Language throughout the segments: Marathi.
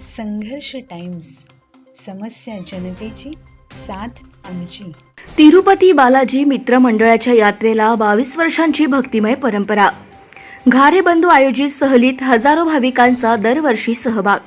संघर्ष टाइम्स समस्या जनतेची साथ आमची. तिरुपती बालाजी मित्रमंडळाच्या यात्रेला बावीस वर्षांची भक्तिमय परंपरा. घारेबंधू आयोजित सहलीत हजारो भाविकांचा दरवर्षी सहभाग.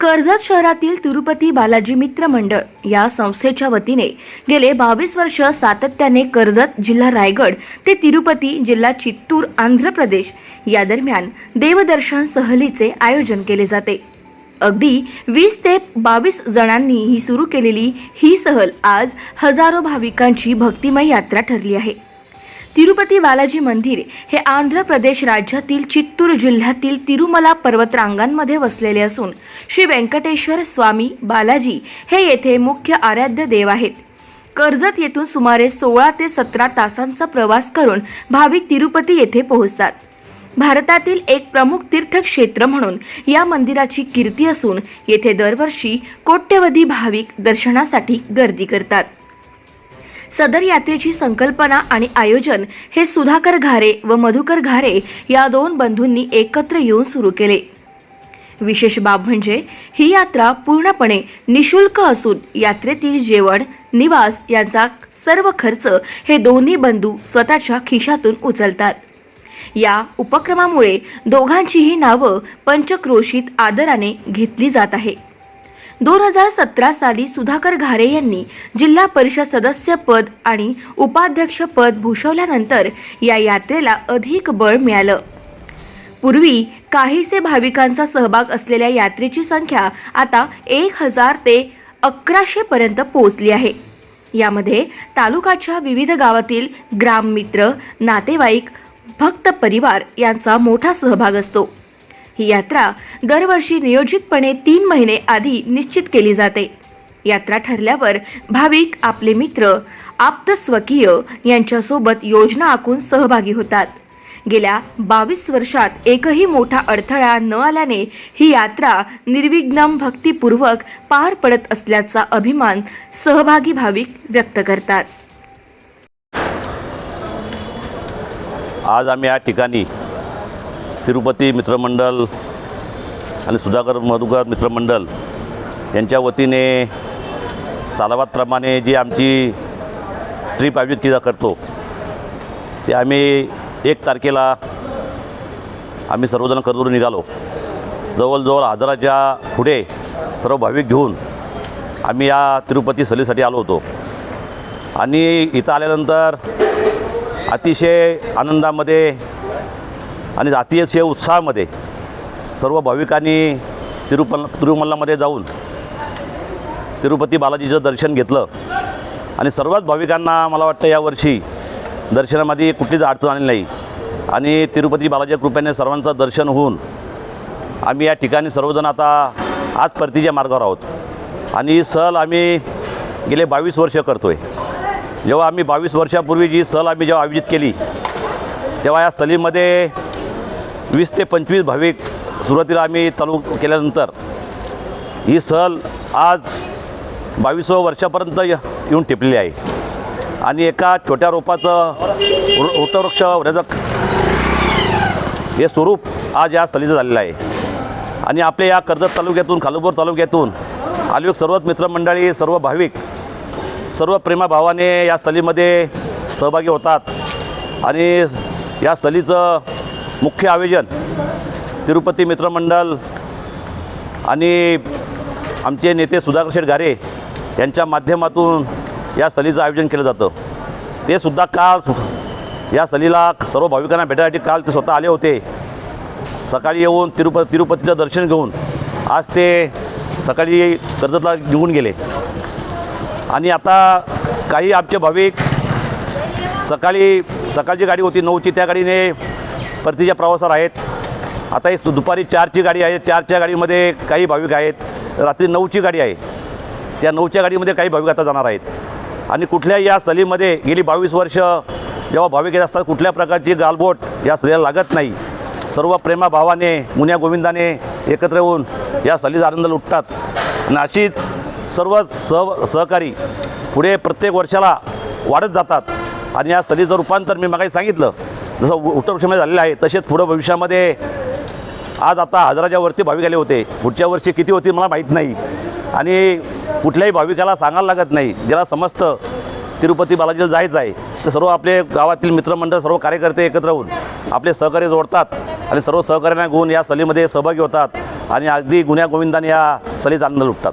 कर्जत शहरातील तिरुपती बालाजी मित्र मंडळ या संस्थेच्या वतीने गेले बावीस वर्ष सातत्याने कर्जत जिल्हा रायगड ते तिरुपती जिल्हा चित्तूर आंध्र प्रदेश या दरम्यान देवदर्शन सहलीचे आयोजन केले जाते. अगदी वीस ते बावीस जणांनी ही सुरू केलेली ही सहल आज हजारो भाविकांची भक्तिमय यात्रा ठरली आहे. तिरुपती बालाजी मंदिर हे आंध्र प्रदेश राज्यातील चित्तूर जिल्ह्यातील तिरुमला पर्वतरांगांमध्ये वसलेले असून श्री व्यंकटेश्वर स्वामी बालाजी हे येथे मुख्य आराध्य देव आहेत. कर्जत येथून सुमारे सोळा ते सतरा तासांचा प्रवास करून भाविक तिरुपती येथे पोहोचतात. भारतातील एक प्रमुख तीर्थक्षेत्र म्हणून या मंदिराची कीर्ती असून येथे दरवर्षी कोट्यवधी भाविक दर्शनासाठी गर्दी करतात. सदर यात्रेची संकल्पना आणि आयोजन हे सुधाकर घारे व मधुकर घारे या दोन बंधूंनी एकत्र येऊन सुरू केले. विशेष बाब म्हणजे ही यात्रा पूर्णपणे निशुल्क असून यात्रेतील जेवण निवास यांचा सर्व खर्च हे दोन्ही बंधू स्वतःच्या खिशातून उचलतात. या उपक्रमामुळे दोघांचीही नावं पंचक्रोशीत आदराने घेतली जात आहे. दोन हजार सतरा साली सुधाकर घारे यांनी जिल्हा परिषद सदस्य पद आणि उपाध्यक्ष पद भूषवल्यानंतर या यात्रेला अधिक बळ मिळालं. पूर्वी काहीसे भाविकांचा सहभाग असलेल्या यात्रेची संख्या आता एक हजार ते अकराशे पर्यंत पोहोचली आहे. यामध्ये तालुकाच्या विविध गावातील ग्राममित्र नातेवाईक भक्त परिवार यांचा मोठा सहभाग असतो. ही यात्रा दरवर्षी नियोजितपणे तीन महिने आधी निश्चित केली जाते. यात्रा ठरल्यावर भाविक आपले मित्र आप्त स्वकीय यांच्यासोबत योजना आखून सहभागी होतात. गेल्या बावीस वर्षात एकही मोठा अडथळा न आल्याने ही यात्रा निर्विघ्नम भक्तिपूर्वक पार पडत असल्याचा अभिमान सहभागी भाविक व्यक्त करतात. आज आम्ही या ठिकाणी तिरुपती मित्रमंडळ आणि सुधाकर मधुकर मित्रमंडळ यांच्या वतीने सालाबादप्रमाणे जी आमची ट्रीप आयोजित केला करतो ते आम्ही एक तारखेला आम्ही सर्वजण कर्जून निघालो. जवळजवळ हजाराच्या पुढे सर्व भाविक घेऊन आम्ही या तिरुपती सहलीसाठी आलो होतो. आणि इथं आल्यानंतर अतिशय आनंदामध्ये आणि अतिशय उत्साहामध्ये सर्व भाविकांनी तिरुपल तिरुमल्लामध्ये जाऊन तिरुपती बालाजीचं दर्शन घेतलं. आणि सर्वच भाविकांना मला वाटतं यावर्षी दर्शनामध्ये कुठलीच अडचण आली नाही. आणि तिरुपती बालाजी कृपेने सर्वांचं दर्शन होऊन आम्ही या ठिकाणी सर्वजण आता आज परतीच्या मार्गावर आहोत. आणि सहल आम्ही गेले बावीस वर्ष करतो आहे जेव्हा आम्ही बावीस वर्षापूर्वी जी सहल आम्ही जेव्हा आयोजित केली तेव्हा या सहलीमध्ये वीस ते पंचवीस भाविक सुरुवातीला आम्ही चालू केल्यानंतर ही सहल आज बावीसव्या वर्षापर्यंत य- येऊन टिपलेली आहे. आणि एका छोट्या रोपाचं वृ- वृक्षवृक्ष हे स्वरूप आज या सहलीचं झालेलं आहे. आणि आपल्या या कर्जत तालुक्यातून खालुपूर तालुक्यातून आलेले सर्वच मित्रमंडळी सर्व भाविक सर्व प्रेमाभावाने या सहलीमध्ये सहभागी होतात. आणि या सहलीचं मुख्य आयोजन तिरुपती मित्रमंडळ आणि आमचे नेते सुधाकर शेठ गारे यांच्या माध्यमातून या सहलीचं आयोजन केलं जातं. ते सुद्धा काल या सहलीला सर्व भाविकांना भेटायसाठी काल ते स्वतः आले होते. सकाळी येऊन तिरुप तिरुपतीचं दर्शन घेऊन आज ते सकाळी कर्जतला निघून गेले. आणि आता काही आमचे भाविक सकाळी सकाळची गाडी होती नऊची त्या गाडीने परतीच्या प्रवासावर आहेत. आता ही दुपारी चारची गाडी आहे. चारच्या गाडीमध्ये काही भाविक आहेत. रात्री नऊची गाडी आहे. त्या नऊच्या गाडीमध्ये काही भाविक आता जाणार आहेत. आणि कुठल्या या सलीमध्ये गेली बावीस वर्ष जेव्हा भाविक येत असतात कुठल्या प्रकारची गालबोट या सलीला लागत नाही. सर्व प्रेमाभावाने मुन्या गोविंदाने एकत्र येऊन या सलीचा आनंद लुटतात. आणि अशीच सर्व सह सहकारी पुढे प्रत्येक वर्षाला वाढत जातात. आणि या सहलीचं रूपांतर मी मागाही सांगितलं. जसं उत्तर पश्चिमेमध्ये झालेलं आहे तसेच पुढं भविष्यामध्ये आज आता हजाराच्या वरती भाविक आले होते. पुढच्या वर्षी किती होती मला माहीत नाही. आणि कुठल्याही भाविकाला सांगायला लागत नाही. ज्याला समजतं तिरुपती बालाजीला जायचं आहे तर सर्व आपले गावातील मित्रमंडळ सर्व कार्यकर्ते एकत्र होऊन आपले सहकार्य जोडतात आणि सर्व सहकार्यांना घेऊन या सलीमध्ये सहभागी होतात. आणि अगदी गुन्ह्या गोविंदाने या सलीचा आनंद लुटतात.